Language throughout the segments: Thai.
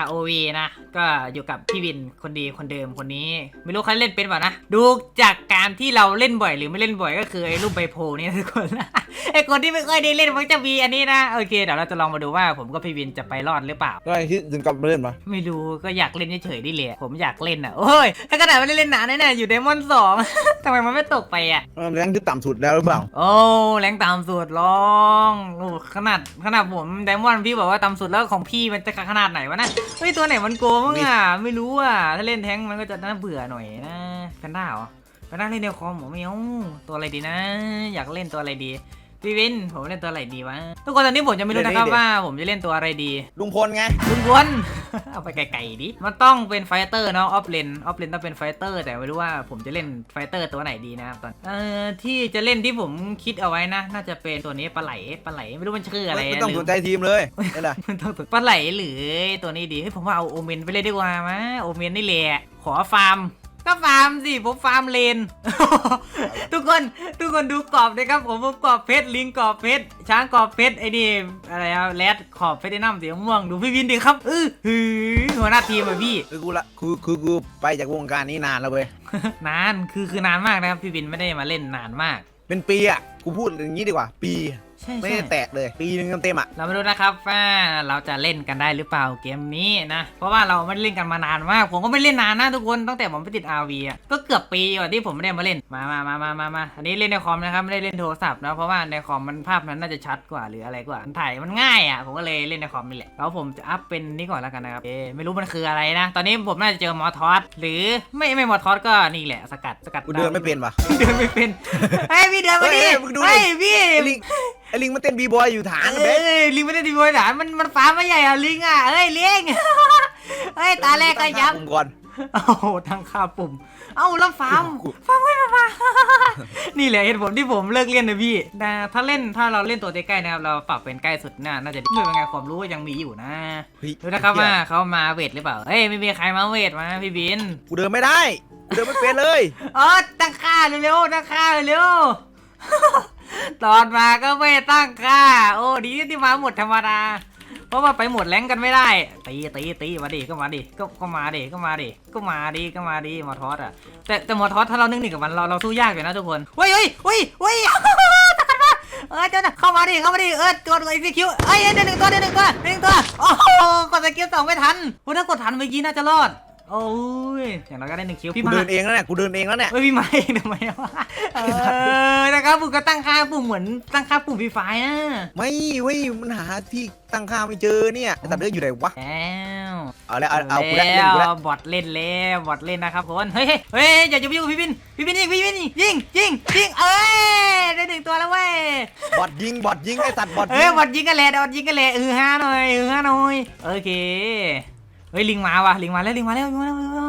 ROV นะ ก็อยู่กับพี่วินคนดีคนเดิมคนนี้ ไม่รู้เขาเล่นเป็นเปล่านะ ดูจากการที่เราเล่นบ่อยหรือไม่เล่นบ่อยก็คือไอ้รูปใบโพลเนี่ยทุกคนไอ้คนที่ไม่ค่อยได้เล่นมันจะมีอันนี้นะโอเคเดี๋ยวเราจะลองมาดูว่าผมกับพี่วินจะไปรอดหรือเปล่าก็ไอ้ที่ถึงกลับมาเล่นปะไม่รู้ก็อยากเล่นเฉยๆดิเลยผมอยากเล่นอะโอ้ยถ้าขนาดไม่ได้เล่นนานแน่ๆอยู่เดมอนสองทำไมมันไม่ตกไปอะมันแรงที่ต่ำสุดแล้วหรือเปล่าโอ้แรงต่ำสุดลองโอ้ขนาดขนาดผมไดมอนด์พี่บอกว่าต่ำสุดแล้วของพี่มันจะขนาดไหนวะนะเฮ้ยตัวไหนมันโกงมั้งอะไม่รู้อะถ้าเล่นแท้งมันก็จะน่าเบื่อหน่อยนะแพนด้าเหรอแพนด้าเล่นเดลคอมผมไม่เอาตัวอะไรดีนะ อยากเล่นตัวอะไรดี พี่วินผมเล่นตัวอะไรดีวะ ทุกคนตอนนี้ผมจะไม่รู้นะครับว่าผมจะเล่นตัวอะไรดี ลุงพลไงคุณวนเอาไปไกลๆดิ มันต้องเป็นไฟเตอร์เนาะออฟเลนออฟเลนต้องเป็นไฟเตอร์ แต่ไม่รู้ว่าผมจะเล่นไฟเตอร์ตัวไหนดีนะครับตอน เอ่อที่จะเล่นที่ผมคิดเอาไว้นะ น่าจะเป็นตัวนี้ปลาไหลปลาไหลไม่รู้มันชื่ออะไรไม่นะต้องหรืสนใจทีมเลยนี่แหละมันต้องปลาไหลหรือตัวนี้ดีเฮ้ยผมว่าเอาโอเมนไปเลยดีกว่ามะโอเมนนี่แหละขอฟาร์ม ก็ฟาร์มสิผมฟาร์มเลน ทุกคนทุกคนดูกรอบนะครับผมผมกรอบเพชรลิงกรอบเพชรช้างกรอบเพชรไอ้นี่อะไรครับแรดขอบเพชรไอ้น้ำสีม่วงดูพี่วินดิครับเออหือหัวหน้าทีมอะพี่ คือกูละคือคือกูไปจากวงการนี้นานแล้วเว้ย นานคือคือนานมากนะครับพี่วินไม่ได้มาเล่นนานมาก เป็นปีอะกูพูดอย่างนี้ดีกว่า ปี ใช่ไม่ใช่ได้แตะเลย ปีนึงเต็มๆอะ เรามาดูนะครับว่าเราจะเล่นกันได้หรือเปล่าเกมนี้นะ เพราะว่าเราไม่ได้เล่นกันมานานมาก ผมก็ไม่เล่นนานนะทุกคนตั้งแต่ผมไปติด RV อะก็เกือบปีกว่าที่ผมไม่ได้มาเล่นมามามามามามาอันนี้เล่นในคอมนะครับไม่ได้เล่นโทรศัพท์นะเพราะว่าในคอมมันภาพมันน่าจะชัดกว่าหรืออะไรกว่ามันถ่ายมันง่ายอะผมก็เลยเล่นในคอมนี่แหละแล้วผมจะอัพเป็นนี่ก่อนแล้วกันนะครับเอ๊ะไม่รู้มันคืออะไรนะ ตอนนี้ผมน่าจะเจอมอทอสหรือไม่ไม่มอทอสก็นี่แหละสกัดสกัดกูเดินไม่เป็นปะเดินไม่เป็นเฮ้ยพี่เดินมาดิเฮ้ยมึงดูดิเฮ้ยพี่ไอ้ลิงไอ้ลิงมันเต้นบีบอยอยู่ฐานเอ้เบ๊ยลิงไม่ได้ดีบอยหลานมันมันฟ้าไม่ใหญ่อะลิงอะเอ้ยลิง เอ้ยตาแรกก็ยับผมก่อน โอ้โหทางค่าปุ่ม เอ้าแล้วฟาร์มกูฟาร์มไม่มาฟาร์มนี่แหละเหตุผลที่ผมเลิกเล่นนะพี่แต่ถ้าเล่นถ้าเราเล่นตัวใกล้ๆนะครับเราปรับเป็นใกล้สุดน่าน่าจะดีด้วยเป็นไงความรู้ยังมีอยู่นะเฮ้ยดูนะครับว่าเขามาเวทหรือเปล่าเอ้ยไม่มีใครมาเวทมาพี่บิน กูเดินไม่ได้กูเดินไม่เป็นเลยอ๋อตั้งค่าเร็วๆตั้งค่าเร็วๆ ตอนมาก็ไม่ตั้งค่า โอ้ดีที่มาหมดธรรมดา เพราะว่าไปหมดแรงกันไม่ได้ ตีตีตีมาดิก็มาดิก็ก็มาดิก็มาดิก็มาดิก็มาดิมอทอสอะ แต่แต่มอทอสถ้าเรานึ่งหนึ่งกับมันเราเราสู้ยากอยู่นะทุกคนเฮ้ยเฮ้ยเฮ้ยเฮ้ยตะกันมาเออเจ้าน่ะเข้ามาดิเข้ามาดิเออตัวตัวอีคิวเอ้ยเดี๋ยวหนึ่งตัวเดี๋ยวหนึ่งตัวเดี๋ยวหนึ่งตัวโอ้โหกดสกิลสองไม่ทันโอ้ถ้ากดทันเมื่อกี้น่าจะรอด โอ้ยอย่างน้อยก็ได้หนึ่งคิวพี่กูมาเดินเองแล้วเนี่ยกูเดินเองแล้วเนี่ยเฮ้ยพี่มาเองทำไมวะเออนะครับผมก็ตั้งค่าปุ่มเหมือนตั้งค่าปุ่มฟรีไฟนะไม่เว้ยมันหาที่ตั้งค่าไม่เจอเนี่ยไอ้สัตว์เดินอยู่ไหนวะแล้วเอาแล้วเอาเอากูได้แล้เล่นกูได้วบอทเล่นแล้วบอทเล่นนะครับคนเฮ้ยเฮ้ยเฮ้ยอย่าจะไปยุ่งกับพี่บินพี่บินยิงพี่บินยิงยิงยิงเอ้ยได้หนึ่งตัวแล้วเว้ยบอดยิงบอดยิงไอ้สัตว์บอดเอ้ยิยงบอทยิงกันแหละบอทยิงกันแหละเออห้าหน่อยเออห้าหน่อยโอเค เฮ้ยลิงมาว่ะลิงมาแล้วลิงมาแล้วลิงมาแล้วลิงมาแล้ว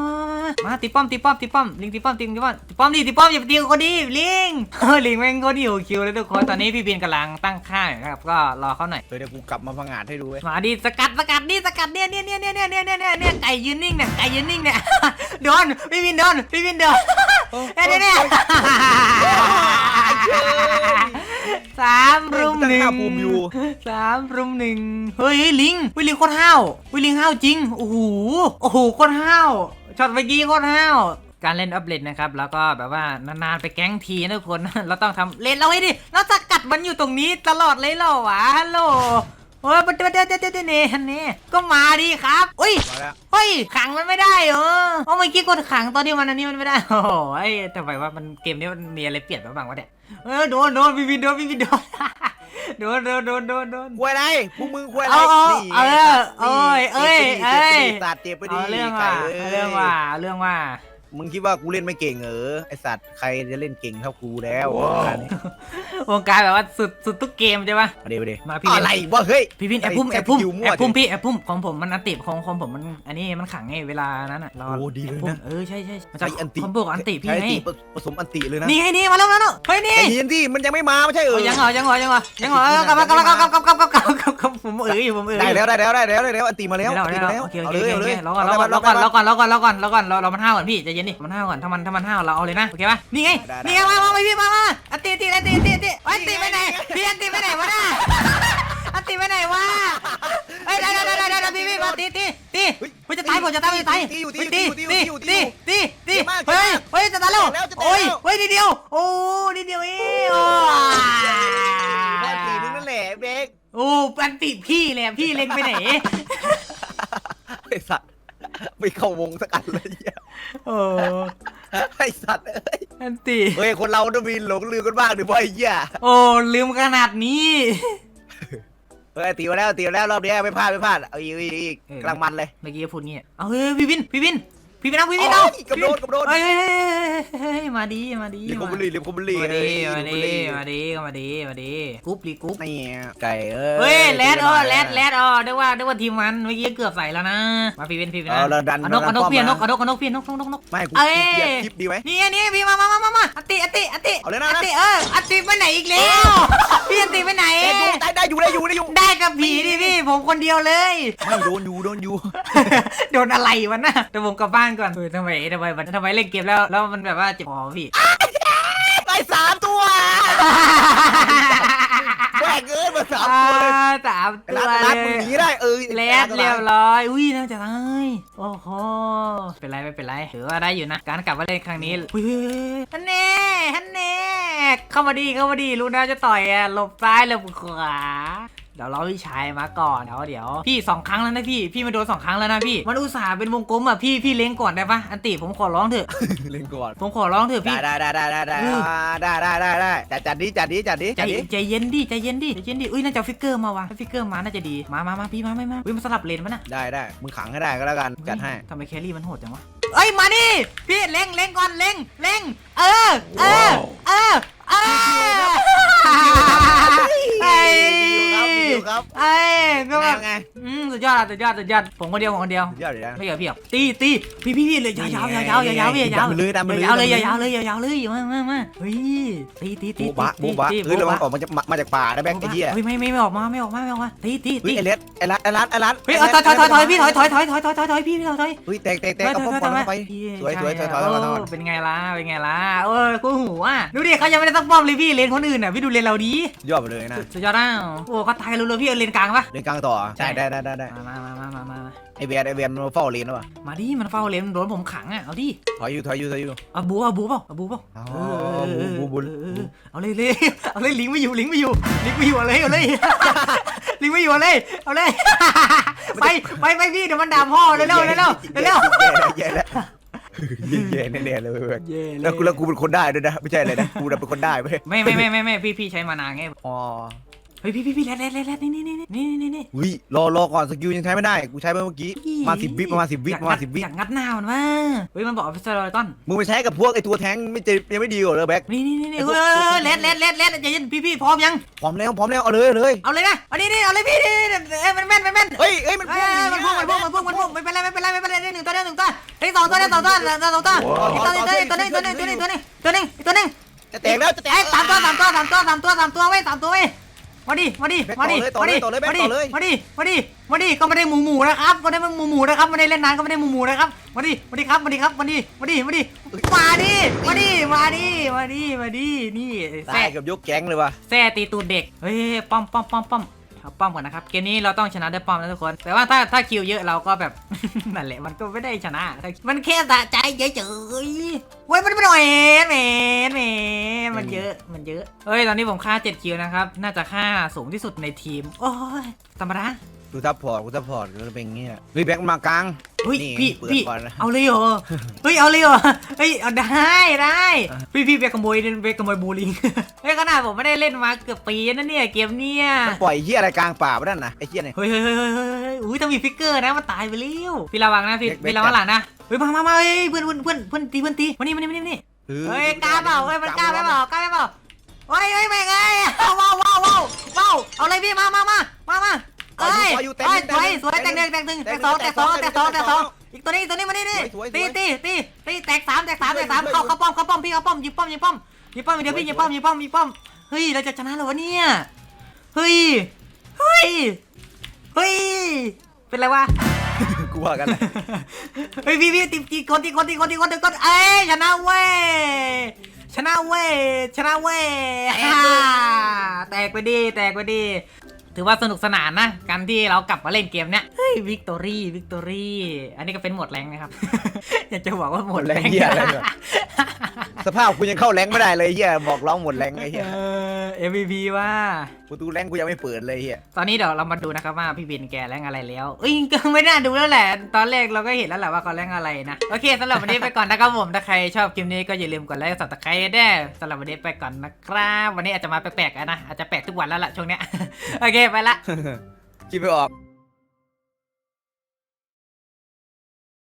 มาตีป้อมตีป้อมตีป้อมลิงตีป้อมตีป้อมตีป้อมดิตีป้อมอย่าไปตีกับคนดีลิงเฮ้ยลิงแม่งก็ดีโอคิวเลยทุกคนตอนนี้พี่บินกำลังตั้งค่าอยู่นะครับก็รอเขาหน่อยเดี๋ยวกูกลับมาพังงาดให้ดูเว้ยมาดิสกัดสกัดดิสกัดเนี่ยเนี่ยเนี่ยเนี่ยเนี่ยเนี่ยเนี่ยเนี่ยไก่ยืนนิ่งเนี่ยไก่ยืนนิ่งเนี่ยโดนพี่วินโดนพี่วินโดนเอ้ยเนี่ยเนี่ยสามรุมหนึ่งตั้งค่าปุ่มอยู่สามรุมหนึ่งเฮ้ยลิงเฮ้ยลิงโคตรห้าวเฮ้ยลิงห้าวจริงโอ้โหโอ้โหโคตรห้าวช็อตเมื่อกี้โคตรห้าวการเล่นอัพเลนนะครับ แล้วก็แบบว่านานๆไปแก๊งทีนะทุกคน เราต้องทำเลนเราให้ดิ เราสกัดมันอยู่ตรงนี้ตลอดเลยเหรอวะฮัลโหลโอ้ยเดี๋ยวเดี๋ยวเดี๋ยวเดี๋ยวนี่ฮันนี่ก็มาดิครับอุ้ยมาแล้วเฮ้ยขังมันไม่ได้เหรอเพราะเมื่อกี้กดขังตอนที่มันอันนี้มันไม่ได้โอ้โหไอ้แต่ไปว่ามันเกมนี้มันมีอะไรเปลี่ยนบ้างวะเนี่ยเออโดนโดนพี่วินโดนพี่วินโดน โดนโดนโดนโดนโดน ควยอะไรพวกมึงควยอะไรเอาเอานี่เออเอ้ยเอ้ยเอ้ยสัตว์เจ็บไปดิเอาเรื่องไก่ว่าเอ้ยเอาเรื่องว่าเอาเรื่องว่า มึงคิดว่ากูเล่นไม่เก่งเหรอไอสัตว์ใครจะเล่นเก่งเท่ากูแล้ววงการแบบว่าสุดสุดทุกเกมใช่ปะมาเดี๋ยวดมาพี่อะไรวะเฮ้ยพี่พินแอปพุ่มแอปพุ่มแอปพุ่มพี่แอปพุ่มของผมมันอันติของของผมมันอันนี้มันขังไงเวลานั้นอะราโอ้ดีเลยนะเออใช่ใช่มันจะคอมโบกับอันติพี่ไงผสมอันติเลยนะนี่ไงนี่มาแล้วมาแล้วเฮ้ยนี่ไอ้ยันที่มันยังไม่มาไม่ใช่เออยังเหรอยังเหรอยังเหรอยังเหรอกลับมากลับมากลับมากลับมากลับมากลับกลับผมเอออยู่ผมเออได้แล้วได้แล้วได้แล้วได้แล้วอันติมาแล้วเอาเลยเอาเลยเราก่อเราก่อนเราก่อนเราก่อนเราก่อนเราก่อนเรามันห้าก่อนพี่จะย็นดิมันห้าวก่อนถ้ามันถ้ามันห้าวเราเอาเลยนะโอเคปะนี่ไงนี่ไงมามาพี่มามาอันติอันติอันติอันติอันติอันติไปไหนพี่อันติไปไหนวะน่ะอันตีไปไหนวะเฮ้ยได้ได้ได้ได้ได้พี่พี่มาตีตีตีเฮ้ยจะตายผมจะตายผมจะตายตีตีตีตีตีตีเฮ้ยเฮ้ยจะตายแล้วโอ้ยเฮ้ยนิดเดียวโอ้นิดเดียวเองโอ้แค่ตีมึงนั่นแหละเบกโอ้อันติพี่เลยพี่เล็งไปไหน ไอสัตว์ ไม่เข้าวงสักอันเลยเหี้ยโอ้ไอสัตว์เอ้ยอันติเฮ้ยคนเราต้องมีหลงลืมกันบ้างดิบ่ไอ้เหี้ยโอ้ลืมขนาดนี้ เฮ้ยตีมาแล้วตีมาแล้วรอบนี้ไม่พลาดไม่พลาดเอาอีกอีกอีกกำลังมันเลย เมื่อกี้พูดงี้เอาเฮ้ยพี่วินพี่วิน พี่วินเอาพี่วินเอาโอ้ยกระโดดกระโดดเฮ้ยเฮ้ยเฮ้ยเฮ้ยมาดีมาดีลิมคอมบุรีลิมคอมบุรีมาเฮ้ดียมาลิดีมคอมบุรีมาดีมาดีมาดีกรุ๊ปลีกรุ๊ปนี่ไก่เอ้ยเฮ้ยแรดตีเออมาแรดแรดเออได้ว่าได้ว่าทีมมันเมื่อกี้เกือบใส่แล้วนะมาพี่วินพี่วินเอาเราดันเอานกเอานกเราดันพี่นกป้อมเอานกเอานกพี่นกนกนกนกไม่กูเอ้ยเหยียบคลิปดีไหมนี่นี่พี่มามามามามาอติอติอติเอาเลยนะอติเอออติไปไหนอีกแล้วพี่อติไปไหนเอ้ยดูได้ได้อยู่ได้อยู่ได้อยู่ได้กับผีดิพี่ ผมคนเดียวเลย ไม่โดนอยู่โดนอยู่ โดนอะไรวะน่ะเดี๋ยวผมกลับบ้านก่อนเฮ้ยทำไมทำไมมันทำไมเล่นเกมแล้วแล้วมันแบบว่าเจ็บคอพี่ ได้สามตัวแบกเอ้ยมาสามตัวเลยอ่าสามตัรัวดรัดเลมึงยหนีได้เออแลดเรียบร้อย อุ้ยน่าจะได้โอ้โหเป็นไรไม่เป็นไรถือว่าได้อยู่นะ การกลับมาเล่นครั้งนี้อุ้ยฮันเน่ฮันเน่เข้ามาดีเข้ามาดีรู้นะจะต่อยอะหลบซ้ายหลบขวา เดี๋ยวเราพี่ชายมาก่อนเดี๋ยวเดี๋ยวพี่สองครั้งแล้วนะพี่พี่มาโดนสองครั้งแล้วนะพี่มันอุตส่าห์เป็นวงกลมอะพี่พี่เล้งก่อนได้ปะอันติผมขอร้องเถอะ เล่นก่อนผมขอร้องเถอะพี่ ได้ได้ได้ได้ได้อืม ได้ได้ได้ได้จัดจัดดิจัดดิจัดดิใจจัดดิใจเย็นดิใจเย็นดิใจเย็นดิอุ้ยน่าจะเอาฟิกเกอร์มาวะถ้าฟิกเกอร์มาน่าจะดีมามามาพี่มาไม่มาอุ้ยมันสลับเลนมันอะได้ได้มึงขังให้ได้ก็แล้วกันจัดให้ทำไมแครี่มันโหดจังวะเอ้ยมาดิพี่เล็งเล็งก่อนเล็งเล็งเออเออเออเออไอ้อยู่ ครับไอ้ก็อยู่แบครับบไงอืมสุดยอดอะสุดยอดสุดยอดผมคนเดียวผมคนเดียวเดี๋ยวเดี๋ยวไม่เกี่ยวพี่หรอกตีตีพี่พี่พี่เลยยาวยาวยาวยาวยาวพี่ยาวดันไปเลยดันไปเลย ยาวเลยดันไปเลยยาวเลยยาวเลยมามามาเฮ้ยตีตีตีโบบะโบบะตีเฮ้ยเราโบ๊ะออกมาจากมาจากป่านะแบงค์ไอ้เหี้ยเฮ้ยไม่ไม่ไม่ออกมาไม่ออกมาไม่ออกมาตีตีเฮ้ตียไอ้เล็ดไอ้รัดไอ้รัดไอ้รัดเฮ้ยเอาถอยถอยถอยถอยพี่ถอยถอยถอยถอยถอยถอยถอยพี่พี่ถอยถอยเฮ้ยแตกแตกแตกเอาป้อมก่อนเข้าไปสวยสวยสวยถอยถอยถอยถอยเป็นไงล่ะเป็นไงล่ะเออกูหูอะดูดิเขายังไม่ได้ตั้งป้อมเลยพี่เลนคนอื่นอะพี่ดูเลนเราดี ยอดไปเลยนะ สุดยอดอะโอ้เขาตายเร็วๆพี่เออเลนกลางปะ เล่นกลางต่อใช่ได้ได้ได้ได้มามามามามามาไอเวียนไอเวียนมันเฝ้าเลนแล้วป่ะมาดิมันเฝ้าเลนโดนผมขังอะ เอาดิ ถอยอยู่ถอยอยู่ถอยอยู่ เอาบูเอาบูเปล่าเอาบูเปล่าอ๋อเออเออบูบูบู เออเออเอาเลยเลยเอาเลยลิงไม่อยู่ลิงไม่อยู่ลิงไม่อยู่เอาเลยเอาเลย ลิงไม่อยู่เอาเลยเอาเลย ไปไปไปพี่เดี๋ยวมันด่าพ่อเร็วเร็วเร็วเร็วเร็วแย่แล้วแย่แล้วแย่แน่ๆเลยเว้ยเย่แล้วกูแล้วกูเป็นคนได้ด้วยนะ ไม่ใช่อะไรนะกูเป็นคนได้เว้ยไม่ไม่ไม่ไม่ไม่พี่พี่ใช้มานานไง อ๋อ เฮ้ยพี่พี่พี่แรดแรดแรดแรดนี่นี่นี่นี่นี่นี่นี่อุ้รอรอก่อนสกิลยังใช้ไม่ได้กูใช้ไปเมื่อกี้มาสิบวิประมาณสิบวิประมาณสิบวิอยากงัดหน้ามันว่าเฮ้ยมันบอกพิซซ่าลอยตันมึงไปใช้กับพวกไอ้ตัวแท้งไม่เจยังไม่ดีกว่าเลยแบ็คนี่นี่นี่นี่เฮ้ยแรดแรดแรดแรดใจเย็นพี่พี่พร้อมยังพร้อมแล้วพร้อมแล้วเอาเลยเลยเอาเลยนะเอาดิดิเอาเลยพี่ดิเอ้ยมันแม่นมันแม่นเฮ้ยเฮ้ยมันพุ่งมันพุ่งมันพุ่งมันพุ่งมันพุ่งไม่เป็นไรไม่เป็นไรไม่เป็นไรได้หนึ่งตัวได้หนึ่งตัวได้สองตัวได้สองตัวได้สองตัวตัวนึงตัวนึงตัวนึงตัวนึงจะแตกแล้วจะแตกสามตัวสามตัวสามตัวสามตัวสามตัวเว้ยสามตัวเว้ย มาดิ มาดิ มาดิ มาดิ มาดิ มาดิ มาดิ มาดิ ก็ไม่ได้หมูหมูนะครับ ก็ได้หมูหมูนะครับ ไม่ได้เล่นนานก็ไม่ได้หมูหมูนะครับ มาดิ มาดิครับ มาดิครับ มาดิ มาดิ มาดิ มาดิ มาดิ มาดิ มาดิ มาดิ นี่ตาแซ่ยกับยกแก๊งเลยว่ะแซ่ตีตูดเด็ก เฮ้ยป้อมป้อมป้อมป้อม เอาป้อมก่อนนะครับ เกมนี้เราต้องชนะด้วยป้อมนะทุกคน แต่ว่าถ้าถ้าคิวเยอะเราก็แบบ นั่นแหละมันก็ไม่ได้ชนะ มันแค่สะใจเฉยๆเว้ยมันไม่หน่อยแหมแหมมันเยอะมันเยอะเฮ้ยตอนนี้ผมฆ่า7คิวนะครับ น่าจะฆ่าสูงที่สุดในทีม โอ้ยธรรมดา กูซัพพอร์ตกูซัพพอร์ตก็เป็นอย่างเงี้ยเฮ้ยแบ็คมากลางเฮ้ยนี่พี่เปิดพี่ก่อนนะ เอาเลยเหรอเฮ้ยเอาเลยเหรอเฮ้ยเอาได้ได้อะพี่พี่ไปขโมยไปขโมยบูลิงเฮ้ยขนาดผมไม่ได้เล่นมาเกือบปีนะเนี่ยเกมเนี่ยมันปล่อยไอ้เหี้ยอะไรกลางป่าไปนั่นนะไอ้เหี้ยเนี่ย เฮ้ยเฮ้ยเฮ้ยเฮ้ยเฮ้ยเฮ้ยอุ้ยต้องมีฟิกเกอร์นะมันตายไปแล้วพี่ระวังนะพี่เบรกเบรกพี่ระวังหลังนะเฮ้ยมามามาเฮ้ยเพื่อนเพื่อนเพื่อนเพื่อนตีเพื่อนตีมานี่มานี่มานี่มานี่เฮ้ยกล้าเปล่าเฮ้ยมันกล้าไหมเปล่ากล้าไหมเปล่าเฮ้ยเฮ้ยไม่ไงว้าวว้าวว้าวว้าวเอาเลยพี่มามามามามา เอ้ยสวยอยู่เฮ้ยเต็มสวยเต็มสวยแตกหนึ่งแตกหนึ่งแตกสองแตกสองแตกสองแตกสองอีกตัวนี้ตัวนี้มานี่นี่สวยสวยตีตีตีตีแตกสามแตกสามแตกสามเข้าเข้าป้อมเข้าป้อมพี่เข้าป้อมยิงป้อมยิงป้อมยิงป้อมเดี๋ยวพี่ยิงป้อมยิงป้อมยิงป้อมเฮ้ยเราจะชนะเหรอวะเนี่ยเฮ้ยเฮ้ยเฮ้ยเป็นไรวะกูว่ากันเลยเฮ้ยพี่พี่ตีตีคนตีคนตีคนตีคนตีคนเอ้ยชนะเว้ยชนะเว้ยชนะเว้ยฮ่าแตกไปดีแตกไปดี ถือว่าสนุกสนานนะ การที่เรากลับมาเล่นเกมเนี้ย เฮ้ยวิกตอรี่วิกตอรี่ อันนี้ก็เป็นโหมดแรงนะครับ อยากจะบอกว่าโหมดแรงเหี้ยอะไรเนี่ยสภาพกูยังเข้าแรงไม่ได้เลยเฮียบอกร้องหมดแรงไอ้เฮียเออ MVP ว่า ประตูแรงกูยังไม่เปิดเลยเฮียตอนนี้เดี๋ยวเรามาดูนะครับว่าพี่บินแกแรงอะไรแล้วเอ้ยก็ไม่น่าดูแล้วแหละ ตอนแรกเราก็เห็นแล้วแหละว่าเขาแรงอะไรนะ โอเคสำหรับวันนี้ไปก่อนนะครับผม ถ้าใครชอบคลิปนี้ก็อย่าลืมกดไลค์กดซับสไครต์ด้วยสำหรับวันนี้ไปก่อนนะครับ วันนี้อาจจะมาแปลกๆอะนะ อาจจะแปลกทุกวันแล้วล่ะช่วงเนี้ย โอเคไปละ คิดไม่ออก